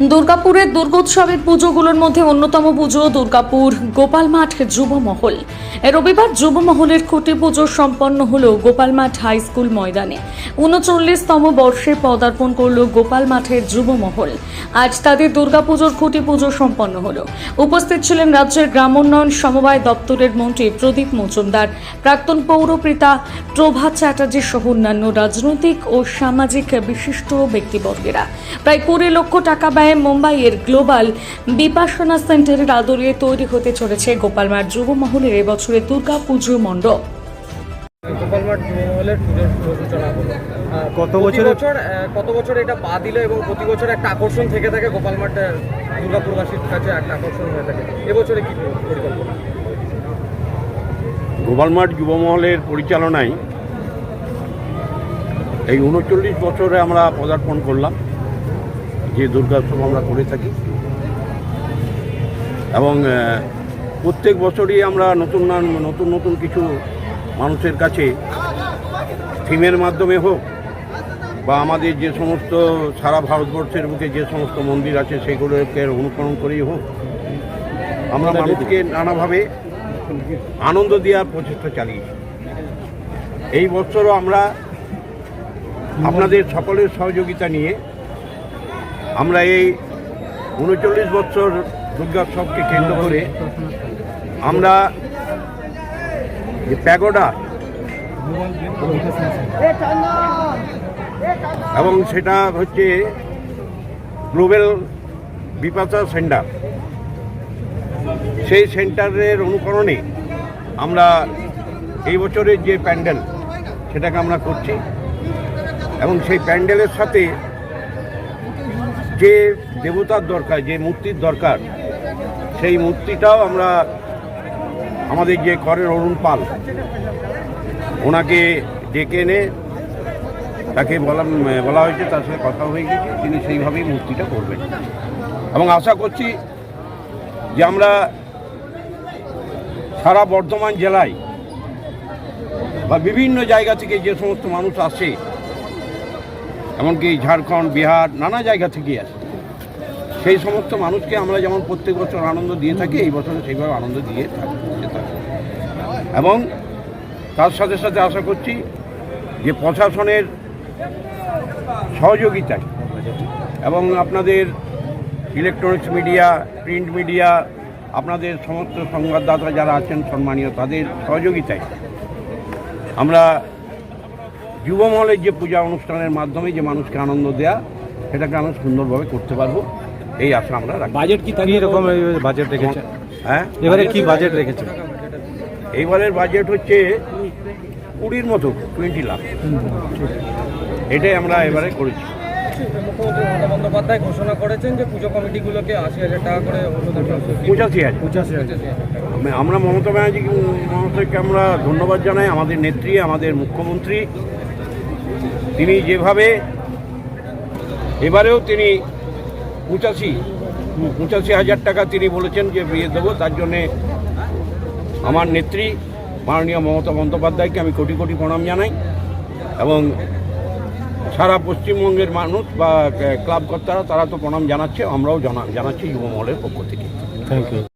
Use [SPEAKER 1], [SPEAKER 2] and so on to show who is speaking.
[SPEAKER 1] দুর্গাপুরের দুর্গোৎসবের পুজোগুলোর মধ্যে অন্যতম পুজো দুর্গাপুর গোপাল মাঠ যুব মহল রবিবার যুব মহলের খুঁটি পুজো সম্পন্ন হল গোপাল মাঠ হাই স্কুল ময়দানে। উনচল্লিশতম বর্ষে পদার্পণ করল গোপাল মাঠের যুব মহল আজ তাদের দুর্গাপুজোর খুঁটি পুজো সম্পন্ন হল। উপস্থিত ছিলেন রাজ্যের গ্রামোন্নয়ন সমবায় দপ্তরের মন্ত্রী প্রদীপ মজুমদার, প্রাক্তন পৌরপিতা প্রভাত চ্যাটার্জি সহ অন্যান্য রাজনৈতিক ও সামাজিক বিশিষ্ট ব্যক্তিবর্গেরা। প্রায় কুড়ি লক্ষ টাকা ব্যয়ে মুম্বাইয়ের গ্লোবাল বিপাসনা সেন্টারের আদরে তৈরি হতে চলেছে গোপালমার যুব মহলের এবছরের দুর্গা পুজো মণ্ডপ।
[SPEAKER 2] গোপালমাঠ মহলের পুজোর সূচনা হলো।
[SPEAKER 3] কত
[SPEAKER 2] বছর কত বছর এটা পা দিল এবং প্রতি বছর একটা আকর্ষণ থেকে থাকে গোপালমাঠ দুর্গাপুরবাসীর কাছে একটা আকর্ষণ হয়ে থাকে। এবছরে কি পরিকল্পনা?
[SPEAKER 3] গোপালমাঠ যুবমহলের পরিচালনায় এই উনচল্লিশ বছরে আমরা পদার্পণ করলাম। যে দুর্গোৎসব আমরা করে থাকি। এবং প্রত্যেক বছরই আমরা নতুন নতুন নতুন কিছু মানুষের কাছে থিমের মাধ্যমে হোক বা আমাদের যে সমস্ত সারা ভারতবর্ষের বুকে যে সমস্ত মন্দির আছে সেগুলোকে অনুকরণ করেই হোক, আমরা মানুষকে নানাভাবে আনন্দ দেওয়ার প্রচেষ্টা চালিয়েছি এই বছরও আমরা আপনাদের সকলের সহযোগিতা নিয়ে আমরা এই উনচল্লিশ বছর দুর্গোৎসবকে কেন্দ্র করে আমরা যে প্যাগোডা এবং সেটা হচ্ছে গ্লোবাল বিপাশা সেন্টার। সেই সেন্টারের অনুকরণে আমরা এই বছরের যে প্যান্ডেল, সেটাকে আমরা করছি। এবং সেই প্যান্ডেলের সাথে যে দেবতার দরকার, যে মূর্তির দরকার, সেই মূর্তিটাও আমরা আমাদের যে করের অরুণ পাল, ওনাকে ডেকে এনে তাকে বলা বলা হয়েছে, তার সাথে কথা হয়ে গেছে, তিনি সেইভাবেই মূর্তিটা করবেন। এবং আশা করছি যে আমরা সারা বর্ধমান জেলায় বা বিভিন্ন জায়গা থেকে যে সমস্ত মানুষ আসে এমনকি ঝাড়খণ্ড, বিহার, নানা জায়গা থেকে আসে সেই সমস্ত মানুষকে আমরা যেমন প্রত্যেক বছর আনন্দ দিয়ে থাকি, এই বছর সেইভাবে আনন্দ দিয়ে থাকি। এবং তার সাথে সাথে আশা করছি যে প্রশাসনের সহযোগিতায় এবং আপনাদের ইলেকট্রনিক্স মিডিয়া প্রিন্ট মিডিয়া আপনাদের সমস্ত সংবাদদাতা যারা আছেন সম্মানীয়, তাদের সহযোগিতায় আমরা যুবমহলের যে পূজা অনুষ্ঠানের মাধ্যমে যে মানুষকে আনন্দ দেয়া সেটাকে আমরা সুন্দরভাবে করতে পারব। এই আশা আমরা
[SPEAKER 4] বাজেট কি কি রকম বাজেট রেখেছে?
[SPEAKER 3] হ্যাঁ?
[SPEAKER 4] এবারে কি বাজেট রেখেছে?
[SPEAKER 3] এইবারের বাজেট হচ্ছে কুড়ির মতো টোয়েন্টি লাখ। এটাই আমরা এবারে করেছি।
[SPEAKER 2] মুখ্যমন্ত্রী মমতা বন্দ্যোপাধ্যায় ঘোষণা করেছেন যে পুজো কমিটিগুলোকে আশি হাজার টাকা করে অনুদান
[SPEAKER 3] পঁচাশি হাজার।
[SPEAKER 4] পঁচাশি
[SPEAKER 3] আমি- আমরা মমতা ব্যানার্জি মমতাকে আমরা ধন্যবাদ জানাই, আমাদের নেত্রী, আমাদের মুখ্যমন্ত্রী। তিনি যেভাবে, এবারেও তিনি পঁচাশি পঁচাশি হাজার টাকা তিনি বলেছেন যে বিয়ে দেবো, তার জন্যে আমার নেত্রী, মাননীয় মমতা বন্দ্যোপাধ্যায়কে আমি কোটি কোটি প্রণাম জানাই এবং সারা পশ্চিমবঙ্গের মানুষ বা ক্লাব কর্তারা, তারা তো প্রণাম জানাচ্ছে, আমরাও জানা, জানাচ্ছি যুব মহলের পক্ষ থেকে।
[SPEAKER 4] Thank you